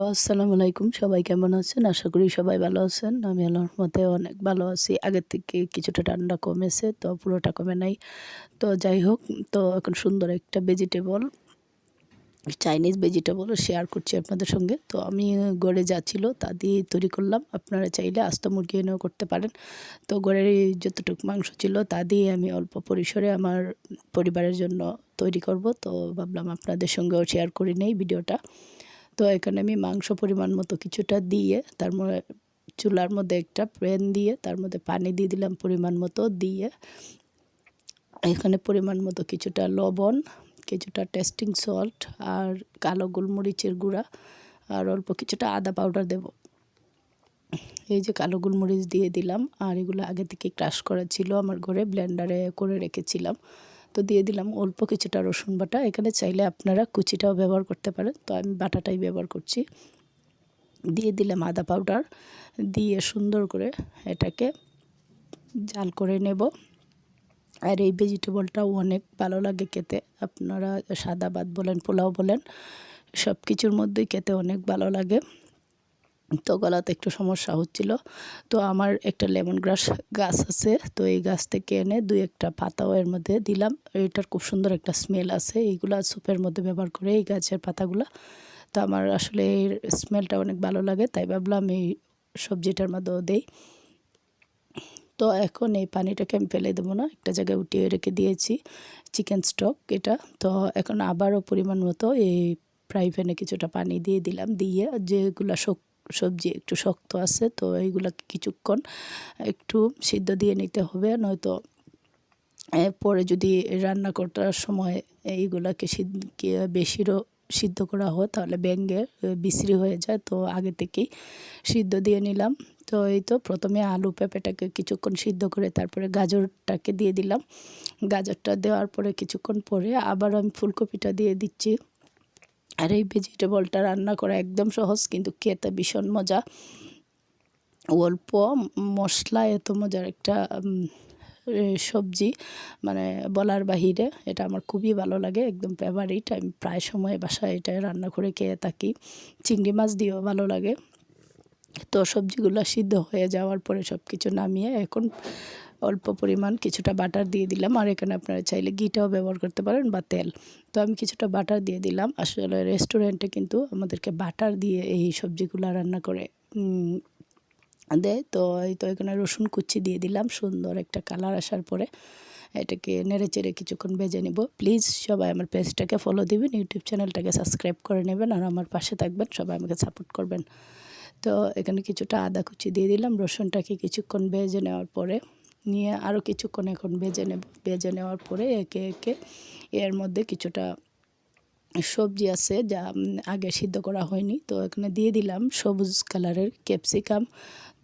আসসালামু আলাইকুম। সবাই কেমন আছেন? আশা করি সবাই ভালো আছেন। আমি আল্লাহর মতে অনেক ভালো আছি। আগের থেকে কিছুটা ঠান্ডা কমেছে, তো পুরোটা কমে নাই। তো যাই হোক, তো এখন সুন্দর একটা ভেজিটেবল চাইনিজ ভেজিটেবল শেয়ার করছি আপনাদের সঙ্গে। তো আমি গড়ে যা ছিল তা দিয়ে তৈরি করলাম। আপনারা চাইলে আস্ত মুরগি এনেও করতে পারেন। তো গড়ের যতটুকু মাংস ছিল তা দিয়ে আমি অল্প পরিসরে আমার পরিবারের জন্য তৈরি করব। তো ভাবলাম আপনাদের সঙ্গেও শেয়ার করে নেই ভিডিওটা। তো এখানে আমি মাংস পরিমাণ মতো কিছুটা দিয়ে, তার মধ্যে চুলার মধ্যে একটা প্যান দিয়ে, তার মধ্যে পানি দিয়ে দিলাম পরিমাণ মতো দিয়ে। এখানে পরিমাণ মতো কিছুটা লবণ, কিছুটা টেস্টিং সল্ট আর কালো গোলমরিচের গুঁড়া আর অল্প কিছুটা আদা পাউডার দেব। এই যে কালো গোলমরিচ দিয়ে দিলাম আর এগুলো আগে থেকে ক্রাশ করা ছিল, আমার ঘরে ব্লেন্ডারে করে রেখেছিলাম। তো দিয়ে দিলাম অল্প কিছুটা রসুন বাটা। এখানে চাইলে আপনারা কুচিটাও ব্যবহার করতে পারেন। তো আমি বাটাটাই ব্যবহার করছি। দিয়ে দিলাম আদা পাউডার দিয়ে সুন্দর করে এটাকে জাল করে নেব। আর এই ভেজিটেবলটাও অনেক ভালো লাগে খেতে। আপনারা সাদা ভাত বলেন, পোলাও বলেন সব কিছুর মধ্যেই খেতে অনেক ভালো লাগে। তো গলাতে একটু সমস্যা হচ্ছিল। তো আমার একটা লেমন গ্রাস গাছ আছে, তো এই গাছ থেকে এনে দুই একটা পাতাও এর মধ্যে দিলাম। এটার খুব সুন্দর একটা স্মেল আছে। এইগুলা সুপের মধ্যে ব্যবহার করে এই গাছের পাতাগুলো। তো আমার আসলে এর স্মেলটা অনেক ভালো লাগে, তাই ভাবলাম এই সবজিটার মধ্যেও দেই। তো এখন এই পানিটাকে আমি ফেলে দেবো না, একটা জায়গায় উঠিয়ে রেখে দিয়েছি চিকেন স্টক এটা। তো এখন আবারও পরিমাণ মতো এই ফ্রাই প্যানে কিছুটা পানি দিয়ে দিলাম, দিয়ে যেগুলো শোক সবজি একটু শক্ত আছে, তো এইগুলাকে কিছুক্ষণ একটু সিদ্ধ দিয়ে নিতে হবে। নয়তো পরে যদি রান্না করার সময় এইগুলাকে বেশিরও সিদ্ধ করা হয়, তাহলে ব্যাঙ্গে বিশ্রি হয়ে যায়। তো আগে থেকেই সিদ্ধ দিয়ে নিলাম। তো এই তো প্রথমে আলু পেঁপেটাকে কিছুক্ষণ সিদ্ধ করে তারপরে গাজরটাকে দিয়ে দিলাম। গাজরটা দেওয়ার পরে কিছুক্ষণ পরে আবার আমি ফুলকপিটা দিয়ে দিচ্ছি। আর এই ভেজিটেবলটা রান্না করা একদম সহজ, কিন্তু খেতে ভীষণ মজা। অল্প মশলা, এত মজার একটা সবজি মানে বলার বাহিরে এটা আমার খুবই ভালো লাগে, একদম ফেভারিট আমি প্রায় সময় বাসায় এটা রান্না করে খেয়ে থাকি। চিংড়ি মাছ দিয়েও ভালো লাগে। তো সবজিগুলো সিদ্ধ হয়ে যাওয়ার পরে সব কিছু নামিয়ে এখন অল্প পরিমাণ কিছুটা বাটার দিয়ে দিলাম। আর এখানে আপনারা চাইলে ঘিটাও ব্যবহার করতে পারেন বা তেল। তো আমি কিছুটা বাটার দিয়ে দিলাম। আসলে রেস্টুরেন্টে কিন্তু আমাদেরকে বাটার দিয়ে এই সবজিগুলো রান্না করে দেয়। তো এই তো এখানে রসুন কুচি দিয়ে দিলাম। সুন্দর একটা কালার আসার পরে এটাকে নেড়ে চেড়ে কিছুক্ষণ বেজে নিব। প্লিজ সবাই আমার পেজটাকে ফলো দিবেন, ইউটিউব চ্যানেলটাকে সাবস্ক্রাইব করে নেবেন আর আমার পাশে থাকবেন। সবাই আমাকে সাপোর্ট করবেন। তো এখানে কিছুটা আদা কুচি দিয়ে দিলাম। রসুনটাকে কিছুক্ষণ ভেজে নেওয়ার পরে নিয়ে আরও কিছুক্ষণ এখন ভেজে নেব। ভেজে নেওয়ার পরে একে একে এর মধ্যে কিছুটা সবজি আছে যা আগে সিদ্ধ করা হয়নি। তো এখানে দিয়ে দিলাম সবুজ কালারের ক্যাপসিকাম।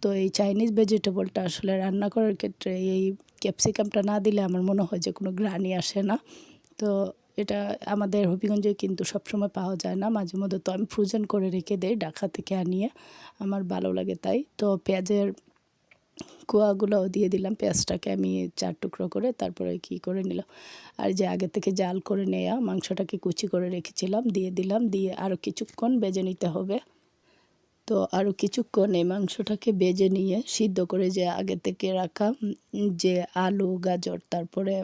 তো এই চাইনিজ ভেজিটেবলটা আসলে রান্না করার ক্ষেত্রে এই ক্যাপসিকামটা না দিলে আমার মনে হয় যে কোনো গ্রানি আসে না। তো এটা আমাদের হবিগঞ্জে কিন্তু সবসময় পাওয়া যায় না। মাঝে মধ্যে তো আমি ফ্রোজেন করে রেখে দেই ঢাকা থেকে আনিয়ে। আমার ভালো লাগে তাই। তো পেঁয়াজের কুয়াগুলোও দিয়ে দিলাম পেঁয়াজটাকে আমি চার টুকরো করে, তারপরে কি করে নিলাম, আর যে আগে থেকে জাল করে নেওয়া মাংসটাকে কুচি করে রেখেছিলাম, দিয়ে দিলাম, দিয়ে আরও কিছুক্ষণ বেজে নিতে হবে। তো আরও কিছুক্ষণ এই মাংসটাকে বেজে নিয়ে সিদ্ধ করে যে আগে থেকে রাখা যে আলু, গাজর, তারপরে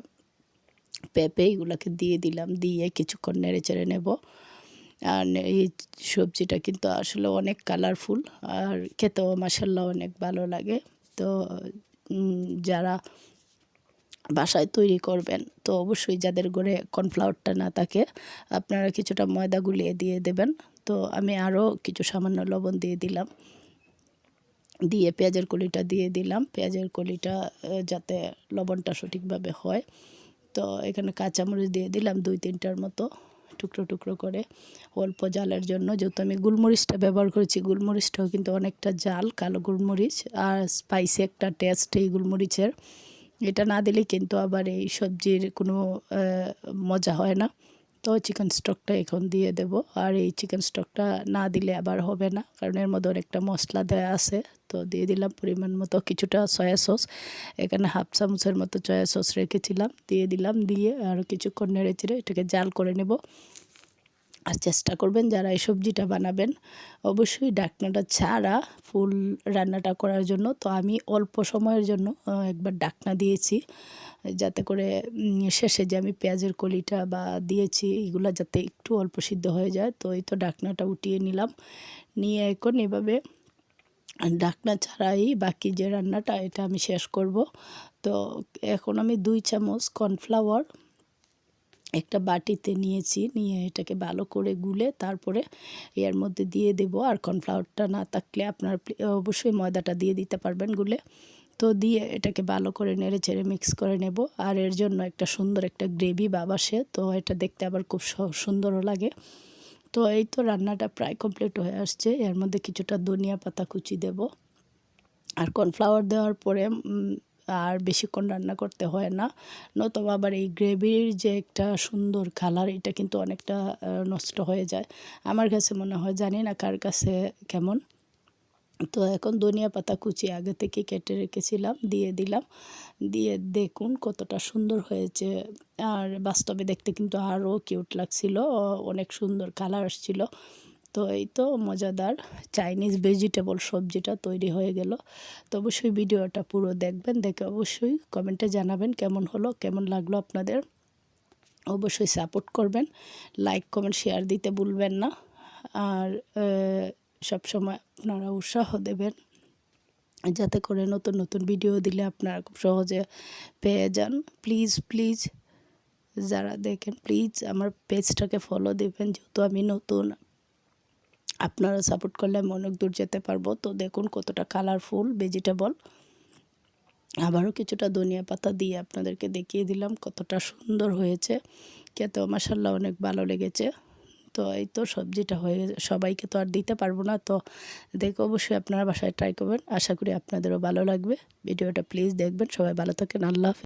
পেঁপে, এগুলোকে দিয়ে দিলাম, দিয়ে কিছুক্ষণ নেড়ে চেড়ে নেব। আর এই সবজিটা কিন্তু আসলে অনেক কালারফুল আর খেতেও মাসাল্লাহ অনেক ভালো লাগে। তো যারা বাসায় তৈরি করবেন, তো অবশ্যই যাদের ঘরে কর্নফ্লাওয়ারটা না থাকে, আপনারা কিছুটা ময়দা গুলিয়ে দিয়ে দেবেন। তো আমি আরও কিছু সামান্য লবণ দিয়ে দিলাম। দিয়ে পেঁয়াজের কলিটা দিয়ে দিলাম। পেঁয়াজের কলিটা যাতে লবণটা সঠিকভাবে হয়। তো এখানে কাঁচামরিচ দিয়ে দিলাম দুই তিনটার মতো। টুকরো টুকরো করে অল্প জালের জন্য। যেহেতু আমি গুলমরিচটা ব্যবহার করেছি, গুলমরিচটাও কিন্তু অনেকটা জাল, কালো গুলমরিচ আর স্পাইসি একটা টেস্ট এই গুলমরিচের। এটা না দিলে কিন্তু আবার এই সবজির কোনো মজা হয় না। তো চিকেন স্টকটা এখন দিয়ে দেব। আর এই চিকেন স্টকটা না দিলে আবার হবে না, কারণ এর মধ্যে অনেকটা মশলা দেওয়া আছে। তো দিয়ে দিলাম পরিমাণ মতো কিছুটা সয়া সস এখানে হাফ চামচের মতো সয়া সস রেখেছিলাম। দিয়ে দিলাম, দিয়ে আর কিছুক্ষণ নেড়ে চেড়ে এটাকে জাল করে নেব। আর চেষ্টা করবেন যারা এই সবজিটা বানাবেন, অবশ্যই ডাকনাটা ছাড়া ফুল রান্নাটা করার জন্য। তো আমি অল্প সময়ের জন্য একবার ডাকনা দিয়েছি, যাতে করে শেষে যে আমি পেঁয়াজের কলিটা বা দিয়েছি, এগুলো যাতে একটু অল্প সিদ্ধ হয়ে যায়। তো এই তো ডাকনাটা উঠিয়ে নিলাম। নিয়ে এখন এভাবে ডাকনা ছাড়াই বাকি যে রান্নাটা, এটা আমি শেষ করব। তো এখন আমি দুই চামচ কর্নফ্লাওয়ার একটা বাটিতে নিয়েছি, নিয়ে এটাকে ভালো করে গুলে তারপরে এর মধ্যে দিয়ে দেব। আর কর্নফ্লাওয়ারটা না থাকলে আপনার অবশ্যই ময়দাটা দিয়ে দিতে পারবেন গুলে। তো দিয়ে এটাকে ভালো করে নেড়ে চেড়ে মিক্স করে নেব। আর এর জন্য একটা সুন্দর একটা গ্রেভি ভাব আসে। তো এটা দেখতে আবার খুব সুন্দরও লাগে। তো এই তো রান্নাটা প্রায় কমপ্লিট হয়ে আসছে। এর মধ্যে কিছুটা ধনিয়া পাতা কুচি দেব। আর কর্নফ্লাওয়ার দেওয়ার পরে আর বেশিক্ষণ রান্না করতে হয় না। নতুবা আবার এই গ্রেভির যে একটা সুন্দর কালার এটা কিন্তু অনেকটা নষ্ট হয়ে যায়। আমার কাছে মনে হয়, জানি না কার কাছে কেমন। তো এখন ধনিয়া পাতা কুচি আগে থেকে কেটে রেখেছিলাম, দিয়ে দিলাম। দিয়ে দেখুন কতটা সুন্দর হয়েছে। আর বাস্তবে দেখতে কিন্তু আরও কিউট লাগছিল অনেক সুন্দর কালার আসছিল। তো এই তো মজাদার চাইনিজ ভেজিটেবল সবজিটা তৈরি হয়ে গেল। তো অবশ্যই ভিডিওটা পুরো দেখবেন, দেখে অবশ্যই কমেন্টে জানাবেন কেমন হলো, কেমন লাগল আপনাদের। অবশ্যই সাপোর্ট করবেন লাইক কমেন্ট শেয়ার দিতে ভুলবেন না। আর সব সময় আপনারা উৎসাহ দেবেন। যাতে করে নতুন নতুন ভিডিও দিলে আপনারা খুব সহজে পেয়ে যান। প্লিজ প্লিজ যারা দেখেন প্লিজ আমার পেজটাকে ফলো দেবেন। যেহেতু আমি নতুন আপনারা সাপোর্ট করলে আমি অনেক দূর যেতে পারব। তো দেখুন কতটা কালারফুল ভেজিটেবল আবারও কিছুটা ধনিয়া পাতা দিয়ে আপনাদেরকে দেখিয়ে দিলাম কতটা সুন্দর হয়েছে। খেতেও মাসাল্লাহ অনেক ভালো লেগেছে। তো এই তো সবজিটা হয়ে সবাইকে তো আর দিতে পারব না। তো দেখে অবশ্যই আপনারা বাসায় ট্রাই করবেন। আশা করি আপনাদেরও ভালো লাগবে। ভিডিওটা প্লিজ দেখবেন। সবাই ভালো থাকেন। আল্লাহ।